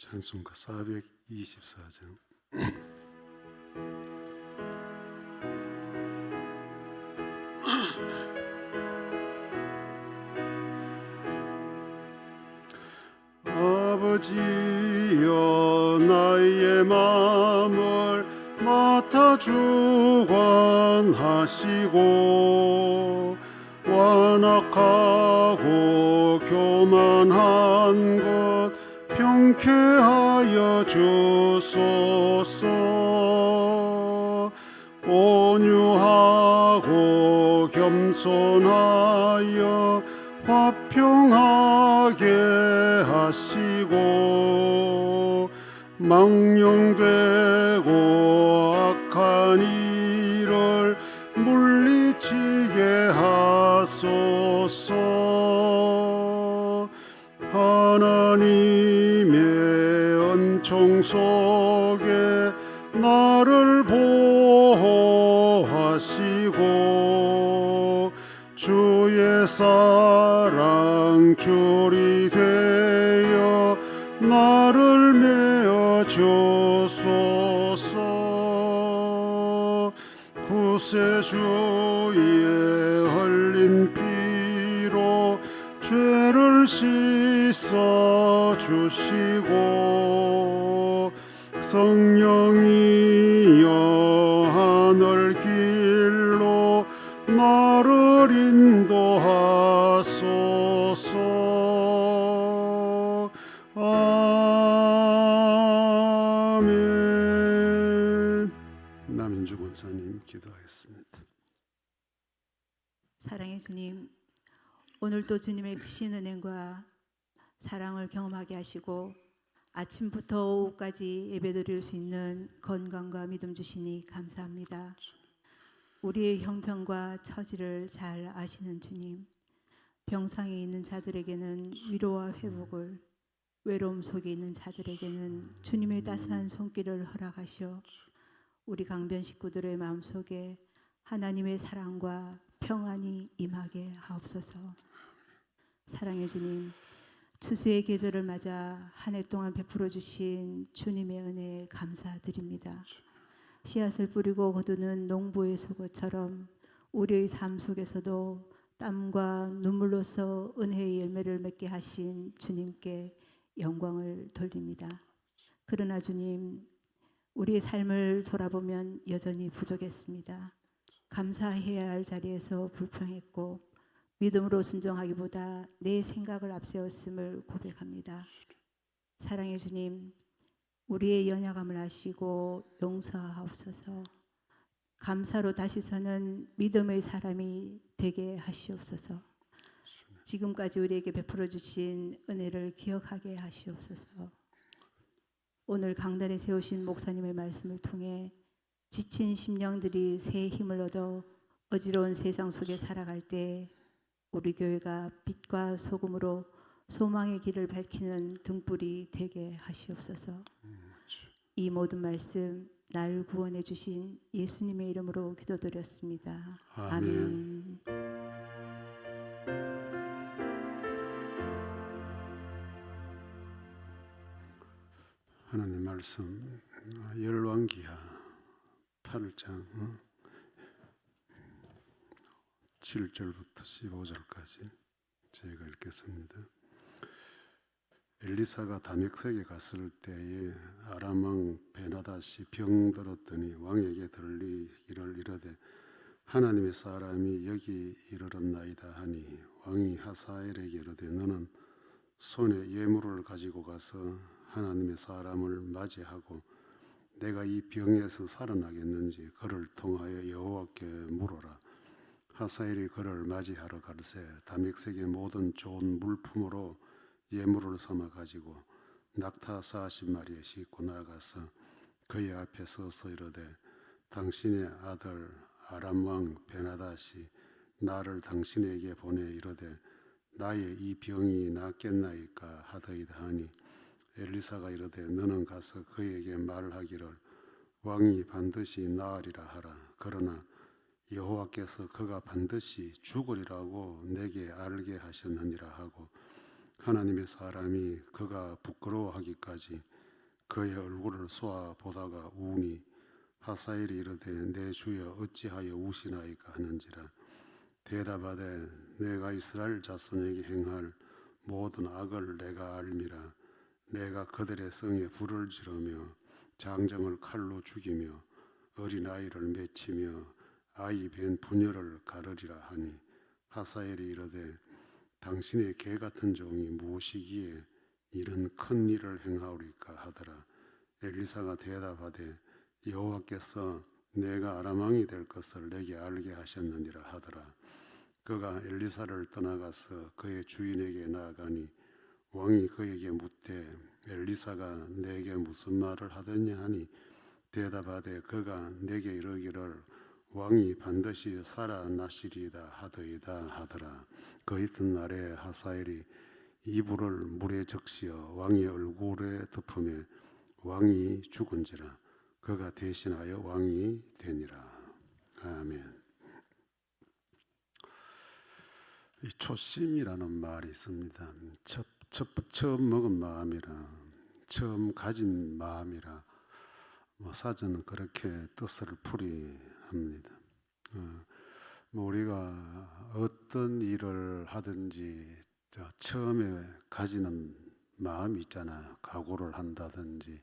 찬송가 424장. 아버지여 나의 마음을 맡아 주관하시고 완악하고 교만한 것 평쾌하여 주소서. 온유하고 겸손하여 화평하게 하시고 망령되고 일 속에 나를 보호하시고 주의 사랑 줄이 되어 나를 메어 주소서. 구세주의 흘린 피로 죄를 씻어 주시고 인도하소서 아멘 남인주 권사님 기도하겠습니다. 사랑의 주님, 오늘도 주님의 크신 은행과 사랑을 경험하게 하시고 아침부터 오후까지 예배드릴 수 있는 건강과 믿음 주시니 감사합니다. 우리의 형편과 처지를 잘 아시는 주님, 병상에 있는 자들에게는 위로와 회복을, 외로움 속에 있는 자들에게는 주님의 따스한 손길을 허락하시어 우리 강변 식구들의 마음속에 하나님의 사랑과 평안이 임하게 하옵소서. 사랑의 주님, 추수의 계절을 맞아 한 해 동안 베풀어 주신 주님의 은혜에 감사드립니다. 씨앗을 뿌리고 거두는 농부의 소고처럼 우리의 삶 속에서도 땀과 눈물로서 은혜의 열매를 맺게 하신 주님께 영광을 돌립니다. 그러나 주님, 우리의 삶을 돌아보면 여전히 부족했습니다. 감사해야 할 자리에서 불평했고 믿음으로 순종하기보다 내 생각을 앞세웠음을 고백합니다. 사랑의 주님, 우리의 연약함을 아시고 용서하옵소서. 감사로 다시 서는 믿음의 사람이 되게 하시옵소서. 지금까지 우리에게 베풀어 주신 은혜를 기억하게 하시옵소서. 오늘 강단에 세우신 목사님의 말씀을 통해 지친 심령들이 새 힘을 얻어 어지러운 세상 속에 살아갈 때 우리 교회가 빛과 소금으로 소망의 길을 밝히는 등불이 되게 하시옵소서. 이 모든 말씀 날 구원해 주신 예수님의 이름으로 기도드렸습니다. 아멘. 아멘. 하나님 말씀 아, 열왕기하 8장 7절부터 15절까지 제가 읽겠습니다. 엘리사가 다맥색에 갔을 때에 아람 왕 베나다시 병들었더니 왕에게 들리기를 이르되 하나님의 사람이 여기 이르렀나이다 하니 왕이 하사엘에게 이르되 너는 손에 예물을 가지고 가서 하나님의 사람을 맞이하고 내가 이 병에서 살아나겠는지 그를 통하여 여호와께 물어라. 하사엘이 그를 맞이하러 갈새 다맥색의 모든 좋은 물품으로 예물을 삼아 가지고 낙타 사십 마리에 싣고 나가서 그의 앞에 서서 이르되 당신의 아들 아람 왕 베나다시 나를 당신에게 보내 이르되 나의 이 병이 낫겠나이까 하더이다 하니 엘리사가 이르되 너는 가서 그에게 말하기를 왕이 반드시 나으리라 하라. 그러나 여호와께서 그가 반드시 죽으리라고 내게 알게 하셨느니라 하고 하나님의 사람이 그가 부끄러워하기까지 그의 얼굴을 쏘아 보다가 우니 하사엘이 이르되 내 주여 어찌하여 우시나이까 하는지라. 대답하되 내가 이스라엘 자손에게 행할 모든 악을 내가 알미라. 내가 그들의 성에 불을 지르며 장정을 칼로 죽이며 어린아이를 맺히며 아이 벤 부녀를 가르리라 하니 하사엘이 이르되 당신의 개 같은 종이 무엇이기에 이런 큰 일을 행하오리까 하더라. 엘리사가 대답하되 여호와께서 내가 아람왕이 될 것을 내게 알게 하셨느니라 하더라. 그가 엘리사를 떠나가서 그의 주인에게 나아가니 왕이 그에게 묻되 엘리사가 내게 무슨 말을 하더냐 하니 대답하되 그가 내게 이르기를 왕이 반드시 살아나시리이다 하더이다 하더라. 그 이튿날에 하사엘이 이불을 물에 적시어 왕의 얼굴에 덮음에 왕이 죽은지라. 그가 대신하여 왕이 되니라. 아멘. 이 초심이라는 말이 있습니다. 첫, 첫, 처음 먹은 마음이라, 처음 가진 마음이라, 뭐 사전은 그렇게 뜻을 풀이 합니다. 어, 뭐 우리가 어떤 일을 하든지 저 처음에 가지는 마음이 있잖아요. 각오를 한다든지,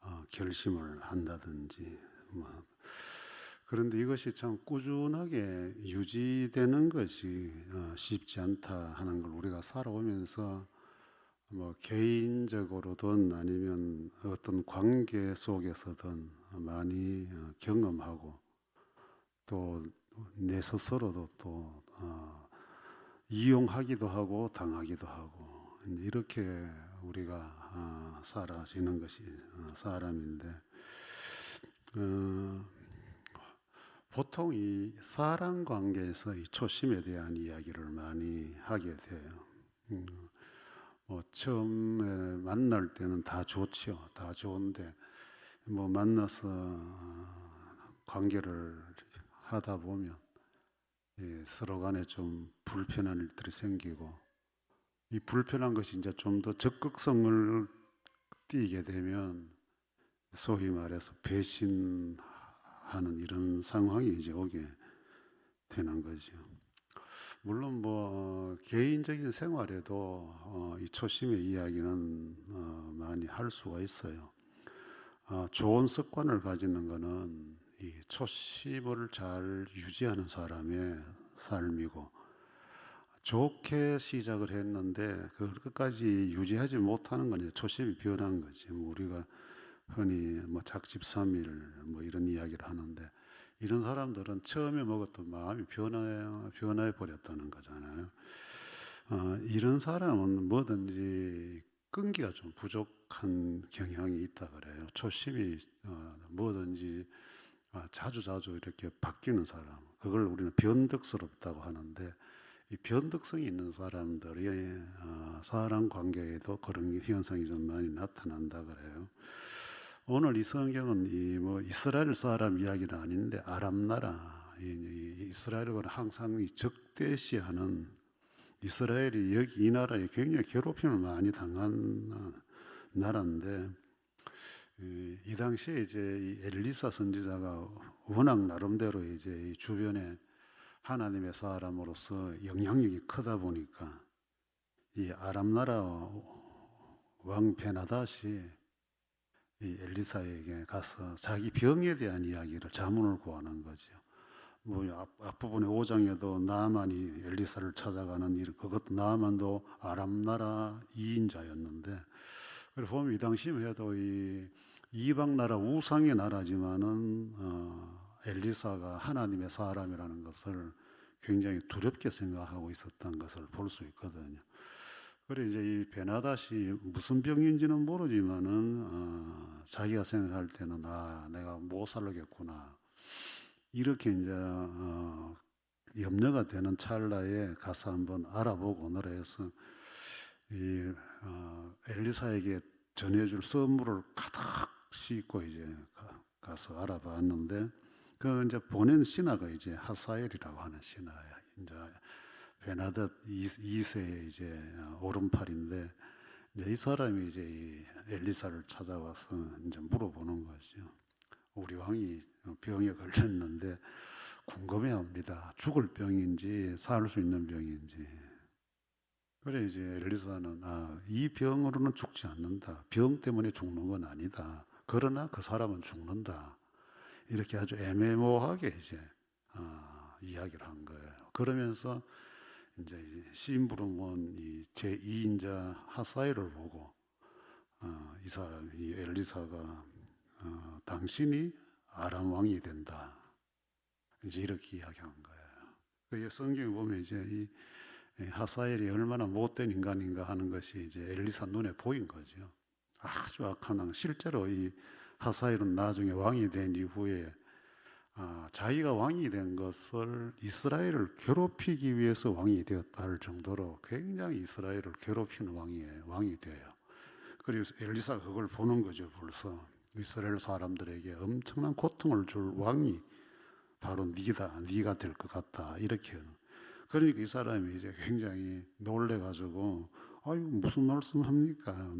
어, 결심을 한다든지, 뭐 그런데 이것이 참 꾸준하게 유지되는 것이 어, 쉽지 않다 하는 걸 우리가 살아오면서 뭐 개인적으로든 아니면 어떤 관계 속에서든 많이 어, 경험하고 또 내 스스로도 또 어, 이용하기도 하고 당하기도 하고 이렇게 우리가 살아지는 것이 사람인데 어, 보통 이 사람 관계에서 이 초심에 대한 이야기를 많이 하게 돼요. 음, 뭐 처음에 만날 때는 다 좋죠. 다 좋은데 뭐 만나서 관계를 하다 보면 예, 서로 간에 좀 불편한 일들이 생기고 이 불편한 것이 이제 좀 더 적극성을 띠게 되면 소위 말해서 배신 하는 이런 상황이 이제 오게 되는 거죠. 물론 뭐 개인적인 생활에도 어, 이 초심의 이야기는 어, 많이 할 수가 있어요. 어, 좋은 습관을 가지는 것은 이 초심을 잘 유지하는 사람의 삶이고 좋게 시작을 했는데 그걸 끝까지 유지하지 못하는 건 이제 초심이 변한 거지. 뭐 우리가 흔히 뭐 작집삼일 뭐 이런 이야기를 하는데 이런 사람들은 처음에 먹었던 마음이 변해 변해 버렸다는 거잖아요. 어, 이런 사람은 뭐든지 끈기가 좀 부족한 경향이 있다 그래요. 초심이 어, 뭐든지 어, 자주 자주 이렇게 바뀌는 사람, 그걸 우리는 변덕스럽다고 하는데 이 변덕성이 있는 사람들이 어, 사람 관계에도 그런 현상이 좀 많이 나타난다 그래요. 오늘 이 성경은 이 뭐 이스라엘 사람 이야기는 아닌데 아람 나라 이스라엘은 항상 이 적대시하는 이스라엘이 여기 이 나라에 굉장히 괴롭힘을 많이 당한 나라인데 이, 이 당시에 이제 이 엘리사 선지자가 워낙 나름대로 이제 이 주변에 하나님의 사람으로서 영향력이 크다 보니까 이 아람 나라 왕 베나다시 이 엘리사에게 가서 자기 병에 대한 이야기를 자문을 구하는 거죠. 뭐 앞, 앞부분에 5장에도 나만이 엘리사를 찾아가는 일, 그것도 나만도 아람 나라 이인자였는데, 그래서 보면 이 당시만 해도 이 이방 나라 우상의 나라지만은 어, 엘리사가 하나님의 사람이라는 것을 굉장히 두렵게 생각하고 있었던 것을 볼 수 있거든요. 그래 이제 이 베나다시 무슨 병인지는 모르지만은 어, 자기가 생각할 때는 아 내가 못 살겠구나 이렇게 이제 어, 염려가 되는 찰나에 가서 한번 알아보고 노래해서 이 어, 엘리사에게 전해줄 선물을 가득 싣고 이제 가, 서 알아봤는데 그 이제 보낸 신하가 이제 하사엘이라고 하는 신하야 이제 베나데 2세의 이제 오른팔인데 이제 이 사람이 이제 이 엘리사를 찾아와서 이제 물어보는 거죠. 우리 왕이 병에 걸렸는데 궁금해합니다. 죽을 병인지 살 수 있는 병인지. 그래 이제 엘리사는 아, 이 병으로는 죽지 않는다. 병 때문에 죽는 건 아니다. 그러나 그 사람은 죽는다. 이렇게 아주 애매모호하게 이제 아, 이야기를 한 거예요. 그러면서 이제 이 심부름은 이 제 2인자 하사엘을 보고 어, 이 사람 이 엘리사가 어, 당신이 아람 왕이 된다. 이제 이렇게 이야기한 거예요. 그 성경에 보면 이제 이 하사엘이 얼마나 못된 인간인가 하는 것이 이제 엘리사 눈에 보인 거죠. 아주 악한 왕. 실제로 이 하사엘은 나중에 왕이 된 이후에 아, 자기가 왕이 된 것을 이스라엘을 괴롭히기 위해서 왕이 되었다 할 정도로 굉장히 이스라엘을 괴롭히는 왕이에요. 왕이 돼요. 그리고 엘리사가 그걸 보는 거죠. 벌써 이스라엘 사람들에게 엄청난 고통을 줄 왕이 바로 네다, 네가 될 것 같다 이렇게. 그러니까 이 사람이 이제 굉장히 놀래가지고 아유 무슨 말씀합니까?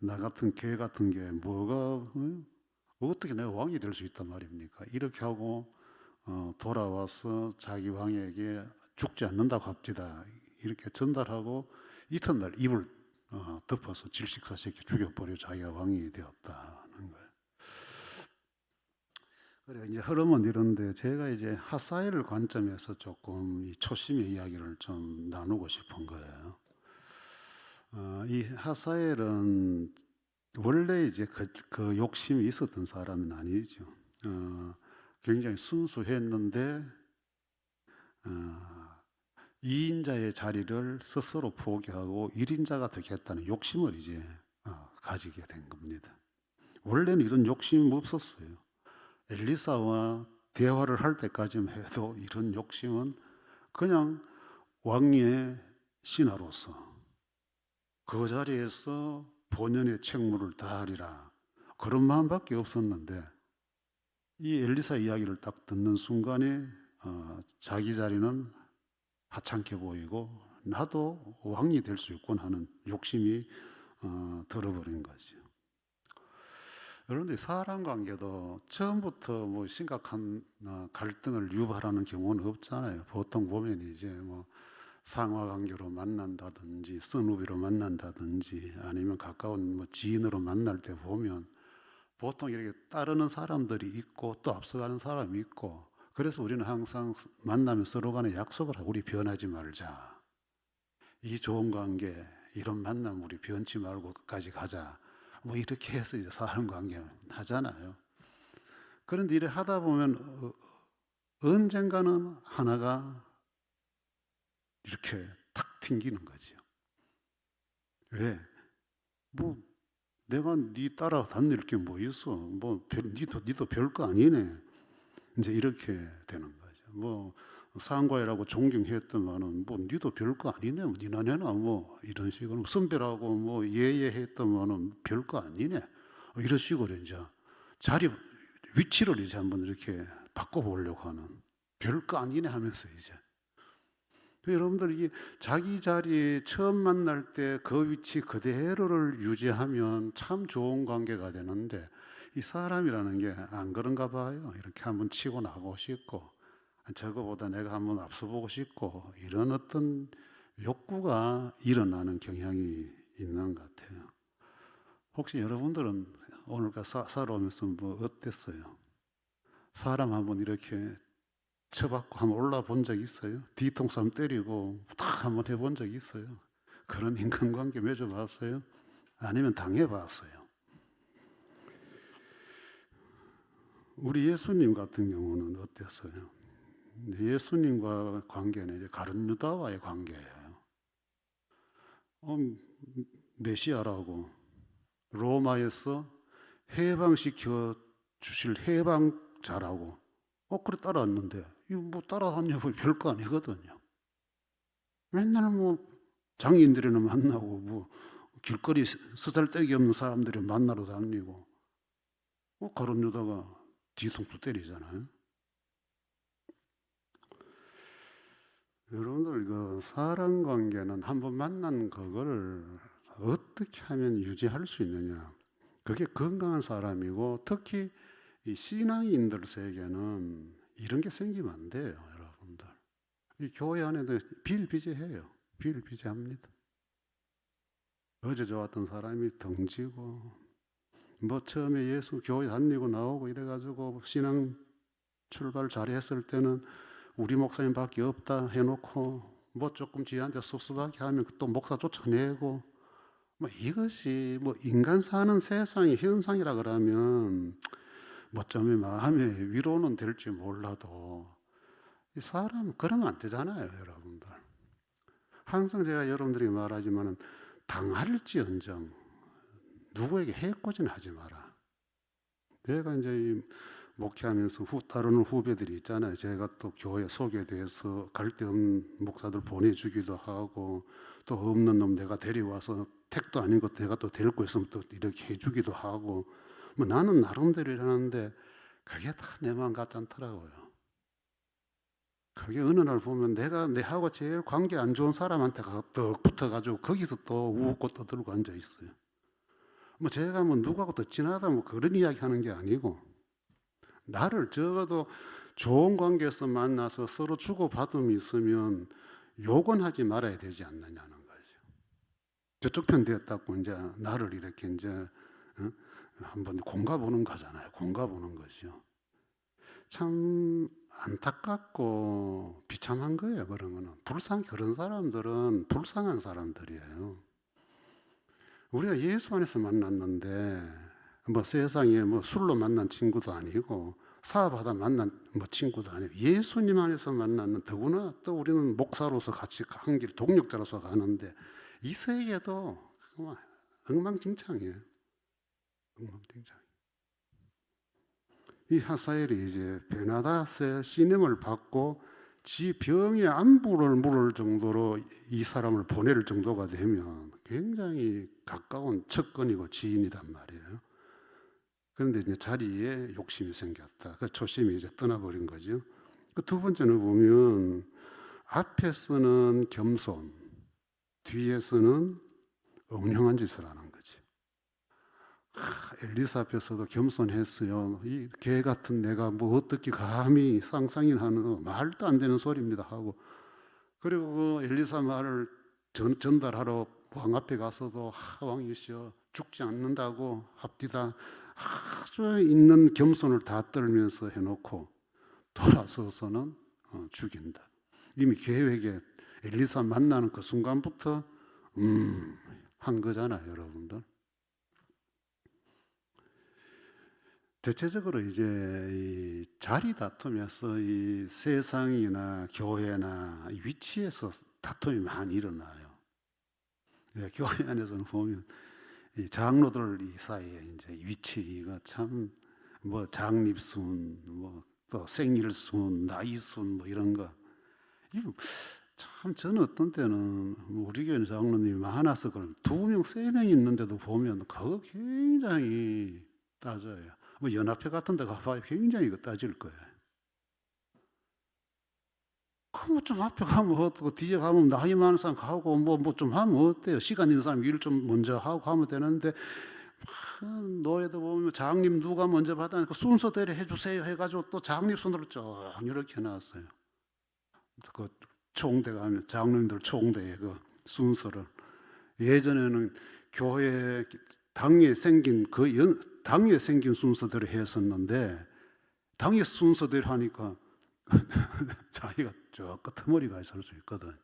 나 같은 개 같은 게 뭐가 어? 어떻게 내가 왕이 될 수 있단 말입니까? 이렇게 하고 어, 돌아와서 자기 왕에게 죽지 않는다고 합디다 이렇게 전달하고 이튿날 입을 어, 덮어서 질식사시켜 죽여버려 자기가 왕이 거예요. 그래 이제 흐름은 이런데 제가 이제 하사엘 관점에서 조금 이 초심의 이야기를 좀 나누고 싶은 거예요. 어, 이 하사엘은 원래 이제 그, 그 욕심이 있었던 사람은 아니죠. 어, 굉장히 순수했는데 어, 2인자의 자리를 스스로 포기하고 1인자가 되겠다는 욕심을 이제 어, 가지게 된 겁니다. 원래는 이런 욕심이 없었어요. 엘리사와 대화를 할 때까지만 해도 이런 욕심은 그냥 왕의 신하로서 그 자리에서 본연의 책무를 다하리라 그런 마음밖에 없었는데 이 엘리사 이야기를 딱 듣는 순간에 어, 자기 자리는 하찮게 보이고 나도 왕이 될 수 있군 하는 욕심이 어, 들어버린 거죠. 그런데 사람 관계도 처음부터 뭐 심각한 어, 갈등을 유발하는 경우는 없잖아요. 보통 보면 이제 뭐 상하 관계로 만난다든지 선후비로 만난다든지 아니면 가까운 뭐 지인으로 만날 때 보면 보통 이렇게 따르는 사람들이 있고 또 앞서가는 사람이 있고 그래서 우리는 항상 만나면 서로 간에 약속을 하고 우리 변하지 말자. 이 좋은 관계 이런 만남 우리 변치 말고 끝까지 가자. 뭐 이렇게 해서 이제 사람 관계 하잖아요. 그런데 이래 하다 보면 어, 언젠가는 하나가 이렇게 탁 튕기는 거죠. 왜? 뭐 내가 네 따라 다닐 게 뭐 있어? 뭐 별, 니도 니도 별거 아니네. 이제 이렇게 되는 거죠. 뭐 상과이라고 존경했더만은 뭐 니도 별거 아니네. 뭐 니나 내나 뭐 이런 식으로 선배라고 뭐 예예했더만은 별거 아니네. 이런 식으로 이제 자리 위치를 이제 한번 이렇게 바꿔보려고 하는 별거 아니네 하면서 이제 여러분들 이게 자기 자리에 처음 만날 때 그 위치 그대로를 유지하면 참 좋은 관계가 되는데 이 사람이라는 게 안 그런가 봐요. 이렇게 한번 치고 나가고 싶고 저거보다 내가 한번 앞서보고 싶고 이런 어떤 욕구가 일어나는 경향이 있는 것 같아요. 혹시 여러분들은 오늘까지 살아오면서 뭐 어땠어요? 사람 한번 이렇게 쳐받고 한번 올라본 적 있어요? 뒤통수 한번 때리고 탁 한번 해본 적 있어요? 그런 인간관계 맺어봤어요? 아니면 당해봤어요? 우리 예수님 같은 경우는 어땠어요? 예수님과 관계는 이제 가룟 유다와의 관계예요. 어, 메시아라고 로마에서 해방시켜 주실 해방자라고 어 그래 따라왔는데 이거 뭐 따라왔냐고 별거 아니거든요. 맨날 뭐 장인들이나 만나고 뭐 길거리 쓰잘데기 없는 사람들이 만나러 다니고 어 가론 유다가 뒤통수 때리잖아요. 여러분들 그 사람 관계는 한 번 만난 그거를 어떻게 하면 유지할 수 있느냐? 그게 건강한 사람이고 특히 이 신앙인들 세계는 이런 게 생기면 안 돼요, 여러분들. 이 교회 안에도 비일비재해요. 비일비재합니다. 어제 좋았던 사람이 덩지고 뭐 처음에 예수 교회 다니고 나오고 이래가지고 신앙 출발 잘했을 때는 우리 목사님밖에 없다 해놓고 뭐 조금 지한테 섭섭하게 하면 또 목사 쫓아내고 뭐 이것이 뭐 인간 사는 세상의 현상이라 그러면 뭐좀 마음의 위로는 될지 몰라도 이 사람 그러면 안 되잖아요, 여러분들. 항상 제가 여러분들이 말하지만은 당할지언정 누구에게 해코지는 하지 마라. 내가 이제 이 목회하면서 후, 따르는 후배들이 있잖아요. 제가 또 교회 소개돼서 갈 데 없는 목사들 보내주기도 하고 또 없는 놈 내가 데려와서 택도 아닌 것 내가 또 데리고 있으면 또 이렇게 해주기도 하고 뭐 나는 나름대로 일하는데 그게 다 내 마음 같지 않더라고요. 그게 어느 날 보면 내가 내하고 제일 관계 안 좋은 사람한테 떡 붙어가지고 거기서 또 웃고 떠들고 앉아 있어요. 뭐 제가 뭐 누구하고 더 친하다 뭐 그런 이야기 하는 게 아니고 나를 적어도 좋은 관계에서 만나서 서로 주고받음이 있으면 욕은 하지 말아야 되지 않느냐는 거죠. 저쪽 편 됐다고 이제 나를 이렇게 이제 어? 한번 공가 보는 거잖아요. 공가 보는 것이요. 참 안타깝고 비참한 거예요. 그런 거는 불쌍 그런 사람들은 불쌍한 사람들이에요. 우리가 예수 안에서 만났는데 뭐 세상에 뭐 술로 만난 친구도 아니고 사업하다 만난 뭐 친구도 아니고 예수님 안에서 만났는 더구나 또 우리는 목사로서 같이 한 길 동력자로서 가는데 이 세계도 엉망진창이에요. 엉망진창. 이 하사엘이 이제 베나다스의 신임을 받고 지 병의 안부를 물을 정도로 이 사람을 보낼 정도가 되면 굉장히 가까운 척근이고 지인이단 말이에요. 그런데 이제 자리에 욕심이 생겼다. 그 초심이 이제 떠나버린 거죠. 그 두 번째는 보면 앞에서는 겸손, 뒤에서는 엄령한 짓을 하는 거지. 하, 엘리사 앞에서도 겸손했어요. 이 개 같은 내가 뭐 어떻게 감히 상상이나 하는 말도 안 되는 소리입니다 하고 그리고 그 엘리사 말을 전, 전달하러 왕 앞에 가서도 하, 왕이시여 죽지 않는다고 합디다 아주 있는 겸손을 다 떨면서 해놓고 돌아서서는 어, 죽인다. 이미 계획에 엘리사 만나는 그 순간부터 음, 한 거잖아요, 여러분들. 대체적으로 이제 이 자리 다툼에서 이 세상이나 교회나 이 위치에서 다툼이 많이 일어나요. 네, 교회 안에서는 보면 이 장로들 이 사이에 이제 위치가 참 뭐 장립순, 뭐 또 생일순, 나이순 뭐 이런 거. 참 저는 어떤 때는 뭐 우리 교회 장로님이 많아서 그럼 두 명, 세 명 있는데도 보면 그거 굉장히 따져요. 뭐 연합회 같은 데 가봐야 굉장히 이거 따질 거예요. 그럼 좀 앞에 가면 어떻고 뒤에 가면 나이 많은 사람 가고 뭐 뭐 좀 하면 어때요? 시간 있는 사람 일 좀 먼저 하고 하면 되는데 막 노예도 보면 장님 누가 먼저 받아니까 순서대로 해주세요 해가지고 또 장님 손으로 쭉 이렇게 해놨어요. 그 총대 가면 장로님들 총대에 그 순서를 예전에는 교회 당에 생긴 그 연, 당에 생긴 순서대로 했었는데 당의 순서대로 하니까 자기가 저 끄트머리가 그 있을 수 있거든.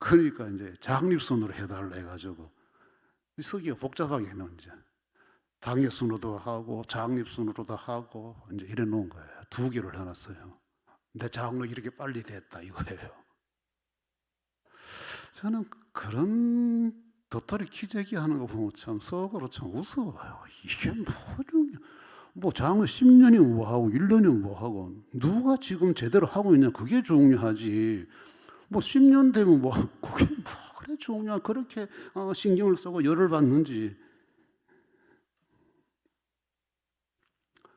그러니까 이제 장립순으로 해달라 해가지고 쓰기가 복잡하게 해놓은 이제 당의 순으로도 하고 장립 순으로도 하고 이제 이래 놓은 거예요. 두 개를 해놨어요. 내 장로 이렇게 빨리 됐다 이거예요. 저는 그런 도토리 키재기 하는 거 보면 참 속으로 참 웃어요. 이게 뭐냐. 뭐 장로 10년이 뭐하고 1년이 뭐하고 누가 지금 제대로 하고 있냐 그게 중요하지. 뭐 10년 되면 뭐 그게 뭐 그래 중요한 그렇게 어, 신경을 쓰고 열을 받는지.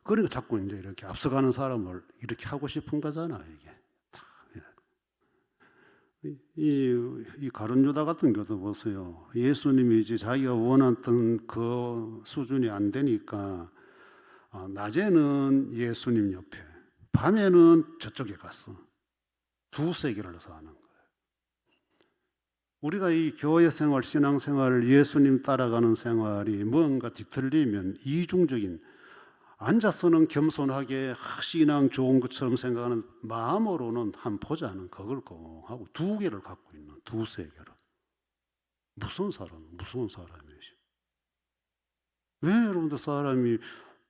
그러니까 자꾸 이제 이렇게 앞서가는 사람을 이렇게 하고 싶은 거잖아 이게. 이, 이 가룟 유다 같은 경우도 보세요. 예수님이 이제 자기가 원했던 그 수준이 안 되니까 어, 낮에는 예수님 옆에, 밤에는 저쪽에 갔어. 두 세계를 사는 거예요. 우리가 이 교회 생활, 신앙 생활, 예수님 따라가는 생활이 뭔가 뒤틀리면 이중적인 앉아서는 겸손하게 아, 신앙 좋은 것처럼 생각하는 마음으로는 한 보자는 그걸 꼭 하고 두 개를 갖고 있는 두 세계를 무슨 사람 무슨 사람이지 왜 여러분들 사람이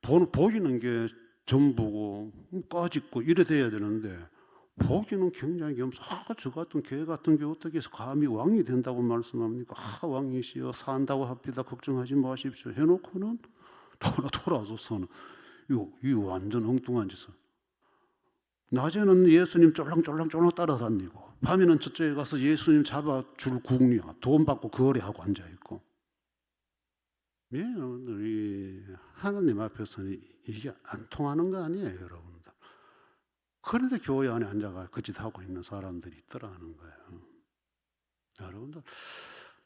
보, 보이는 게 전부고 까짓고 이래 돼야 되는데 보기는 굉장히 겸손 아, 저 같은 개 같은 게 어떻게 해서 감히 왕이 된다고 말씀합니까 아, 왕이시여 산다고 합니다 걱정하지 마십시오 해놓고는 돌아 돌아서서는 이거, 이거 완전 엉뚱한 짓을. 낮에는 예수님 쫄랑쫄랑쫄랑 따라다니고, 밤에는 저쪽에 가서 예수님 잡아줄 궁리야. 돈 받고 거래하고 앉아 있고. 예, 여러분들 이 하나님 앞에서는 이게 안 통하는 거 아니에요, 여러분들. 그런데 교회 안에 앉아가 그 짓 하고 있는 사람들이 있더라는 거예요. 여러분들,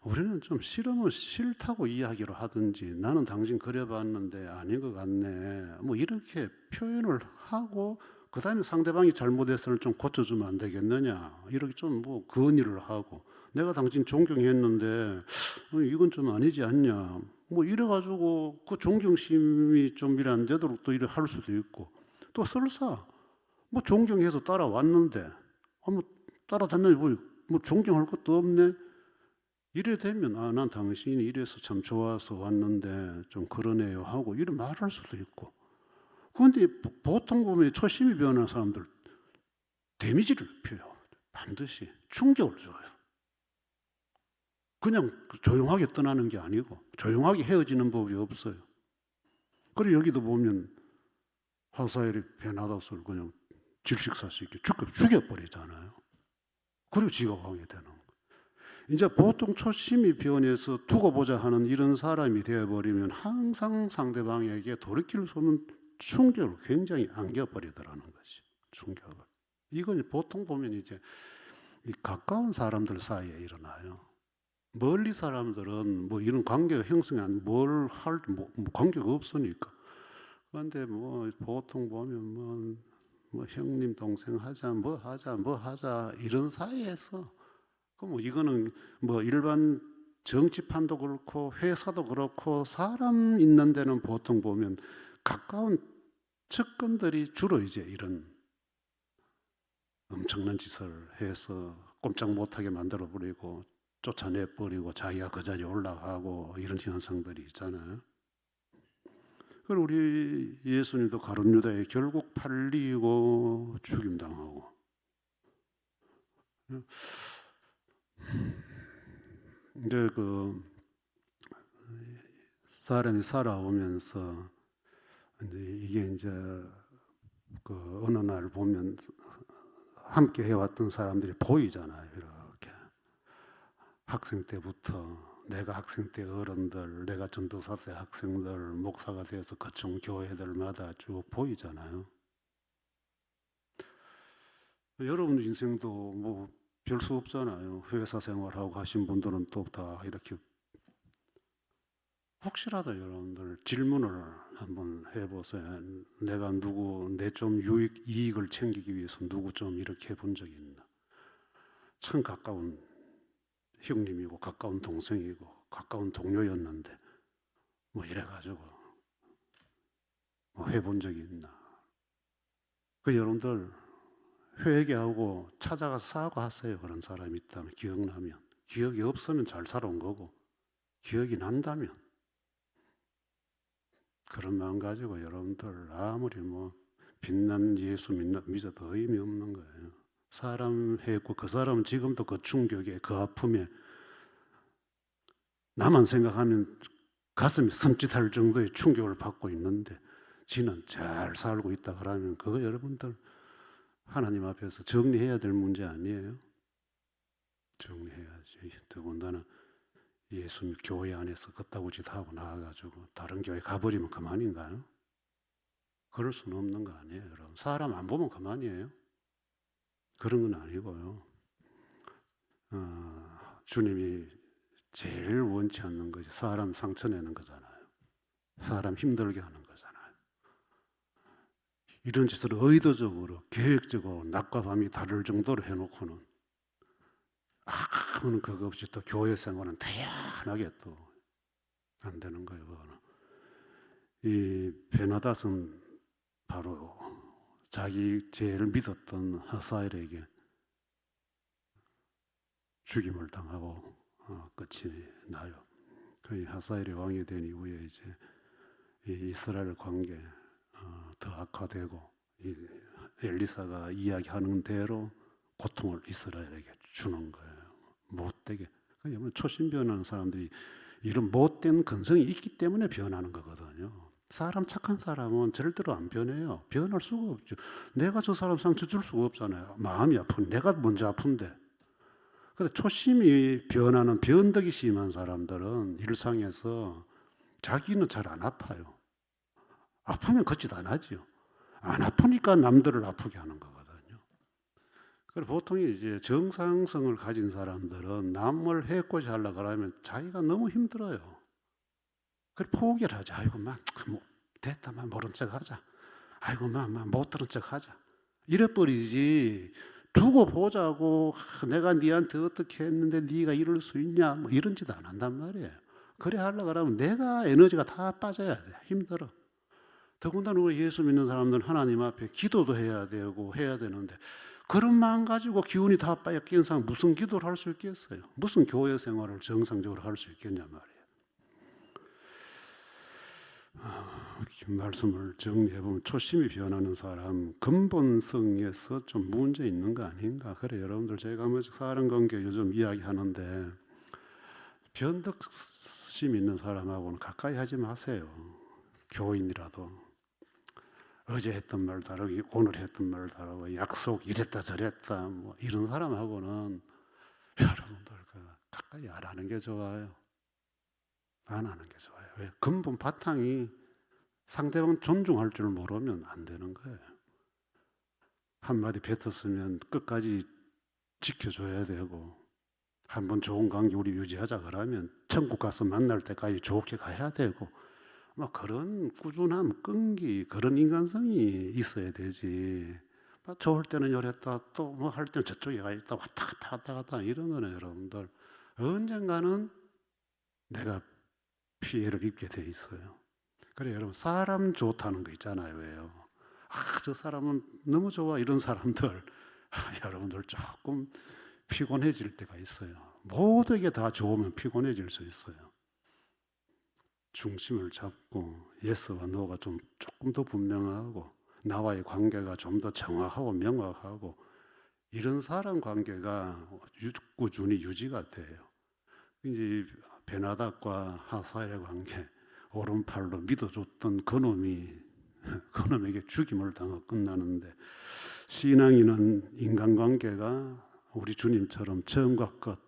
우리는 좀 싫으면 싫다고 이야기를 하든지 나는 당신 그려봤는데 아닌 것 같네. 뭐 이렇게 표현을 하고 그 다음에 상대방이 잘못했으면 좀 고쳐주면 안 되겠느냐. 이렇게 좀 뭐 건의를 하고 내가 당신 존경했는데 어, 이건 좀 아니지 않냐. 뭐 이래가지고 그 존경심이 좀 이래 안 되도록 또 이래 할 수도 있고. 또 설사 뭐 존경해서 따라왔는데 아, 뭐 따라다녔는데 뭐, 뭐 존경할 것도 없네. 이래 되면 아 난 당신이 이래서 참 좋아서 왔는데 좀 그러네요 하고 이래 말할 수도 있고. 그런데 보통 보면 초심이 변하는 사람들 데미지를 줘요. 반드시 충격을 줘요 그냥 조용하게 떠나는 게 아니고 조용하게 헤어지는 법이 없어요 그리고 여기도 보면 하사엘이 베나다스를 그냥 질식사시 있게 죽여, 죽여버리잖아요 그리고 지가 왕이 되는 이제 보통 초심이 변해서 두고 보자 하는 이런 사람이 되어버리면 항상 상대방에게 돌이킬 수 없는 충격을 굉장히 안겨버리더라는 것이 충격을. 이건 보통 보면 이제 이 가까운 사람들 사이에 일어나요. 멀리 사람들은 뭐 이런 관계가 형성이 안, 뭘 할, 뭐, 뭐 관계가 없으니까. 그런데 뭐 보통 보면 뭐, 뭐 형님 동생 하자, 뭐 하자, 뭐 하자 이런 사이에서 그뭐 이거는 뭐 일반 정치판도 그렇고 회사도 그렇고 사람 있는 데는 보통 보면 가까운 측근들이 주로 이제 이런 엄청난 짓을 해서 꼼짝 못하게 만들어 버리고 쫓아내 버리고 자기가 그 자리에 올라가고 이런 현상들이 있잖아요. 그리고 우리 예수님도 가룟 유다에 결국 팔리고 죽임 당하고 이제 그 사람이 살아오면서 이제 이게 이제 그 어느 날 보면 함께 해왔던 사람들이 보이잖아요. 학생 때부터 내가 학생 때 어른들, 내가 전도사 때 학생들, 목사가 돼서 거청 교회들마다 쭉 보이잖아요. 여러분 인생도 뭐 별 수 없잖아요. 회사 생활하고 하신 분들은 또 다 이렇게 혹시라도 여러분들 질문을 한번 해보세요. 내가 누구 내 좀 유익 이익을 챙기기 위해서 누구 좀 이렇게 해본 적이 있나? 참 가까운 형님이고 가까운 동생이고 가까운 동료였는데 뭐 이래가지고 뭐 해본 적이 있나? 그 여러분들 회개하고 찾아가서 사과하세요. 그런 사람이 있다면 기억나면 기억이 없으면 잘 살아온 거고 기억이 난다면 그런 마음 가지고 여러분들 아무리 뭐 빛난 예수 믿어도 의미 없는 거예요. 사람 했고 그 사람은 지금도 그 충격에 그 아픔에 나만 생각하면 가슴이 섬찟할 정도의 충격을 받고 있는데 지는 잘 살고 있다 그러면 그거 여러분들 하나님 앞에서 정리해야 될 문제 아니에요? 정리해야지. 더군다나 예수 교회 안에서 걷다구짓 하고 나와가지고 다른 교회 가버리면 그만인가요? 그럴 수는 없는 거 아니에요, 여러분. 사람 안 보면 그만이에요. 그런 건 아니고요. 어, 주님이 제일 원치 않는 것이 사람 상처 내는 거잖아요. 사람 힘들게 하는 거잖아요. 이런 짓을 의도적으로 계획적으로 낮과 밤이 다를 정도로 해놓고는 아무런 그거 없이 또 교회 생활은 태연하게 또 안 되는 거예요. 그거는 이 베나닷은 바로 자기 제일 믿었던 하사엘에게 죽임을 당하고 어, 끝이 나요. 그 하사엘이 왕이 된 이후에 이제 이 이스라엘 관계 어, 더 악화되고 이 엘리사가 이야기하는 대로 고통을 이스라엘에게 주는 거예요. 못되게. 그러면 초신 변하는 사람들이 이런 못된 근성이 있기 때문에 변하는 거거든요. 사람 착한 사람은 절대로 안 변해요. 변할 수가 없죠. 내가 저 사람 상처 줄 수가 없잖아요. 마음이 아픈 내가 먼저 아픈데. 근데 초심이 변하는 변덕이 심한 사람들은 일상에서 자기는 잘 안 아파요. 아프면 걷지도 안 하죠. 안 아프니까 남들을 아프게 하는 거거든요. 그리고 보통 이제 정상성을 가진 사람들은 남을 해코지 하려고 하면 자기가 너무 힘들어요. 그래 포기를 하자. 아이고 막 뭐, 됐다만 모른 척 하자. 아이고 막못 들은 척 하자. 이래 버리지. 두고 보자고 아, 내가 네한테 어떻게 했는데 네가 이럴 수 있냐 뭐 이런 짓안 한단 말이에요. 그래 하려고 하면 내가 에너지가 다 빠져야 돼. 힘들어. 더군다나 예수 믿는 사람들은 하나님 앞에 기도도 해야 되고 해야 되는데 그런 마음 가지고 기운이 다 빠진 상 무슨 기도를 할 수 있겠어요? 무슨 교회 생활을 정상적으로 할 수 있겠냐 말이에요. 아, 말씀을 정리해 보면 초심이 변하는 사람 근본성에서 좀 문제 있는 거 아닌가? 그래 여러분들 제가 뭐 사람 관계 요즘 이야기하는데 변덕심 있는 사람하고는 가까이 하지 마세요. 교인이라도 어제 했던 말 다르고 오늘 했던 말 다르고 약속 이랬다 저랬다 뭐 이런 사람하고는 여러분들 그 가까이 안 하는 게 좋아요. 안 하는 게 좋아요. 왜? 근본 바탕이 상대방 존중할 줄 모르면 안 되는 거예요. 한마디 뱉었으면 끝까지 지켜줘야 되고 한번 좋은 관계 우리 유지하자 그러면 천국 가서 만날 때까지 좋게 가야 되고 뭐 그런 꾸준함, 끈기, 그런 인간성이 있어야 되지. 뭐 좋을 때는 이랬다, 또 뭐 할 때는 저쪽에 가 있다, 왔다 갔다 왔다 갔다 이런 거는 여러분들 언젠가는 내가 피해를 입게 돼 있어요. 그래 여러분 사람 좋다는 거 있잖아요. 왜요? 아, 저 사람은 너무 좋아 이런 사람들 아, 여러분들 조금 피곤해질 때가 있어요. 모두에게 다 좋으면 피곤해질 수 있어요. 중심을 잡고 예스와 노가 좀 조금 더 분명하고 나와의 관계가 좀 더 정확하고 명확하고 이런 사람 관계가 꾸준히 유지가 돼요. 이제 베나닥과 하사엘의 관계 오른팔로 믿어줬던 그놈이 그놈에게 죽임을 당하고 끝나는데 신앙인은 인간관계가 우리 주님처럼 처음과 끝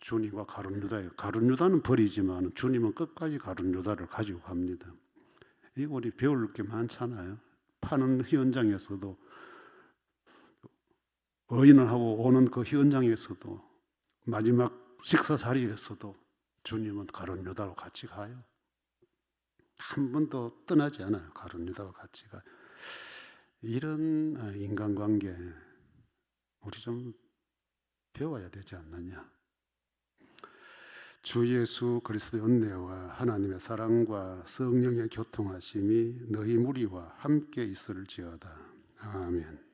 주님과 가룟 유다예요. 가룟 유다는 버리지만 주님은 끝까지 가룟 유다를 가지고 갑니다. 이 우리 배울 게 많잖아요. 파는 현장에서도 의인을 하고 오는 그 현장에서도 마지막 식사 자리에서도 주님은 가룟 유다로 같이 가요. 한 번도 떠나지 않아요. 가룟 유다와 같이 가. 이런 인간관계 우리 좀 배워야 되지 않느냐. 주 예수 그리스도의 은혜와 하나님의 사랑과 성령의 교통하심이 너희 무리와 함께 있을 지어다. 아멘.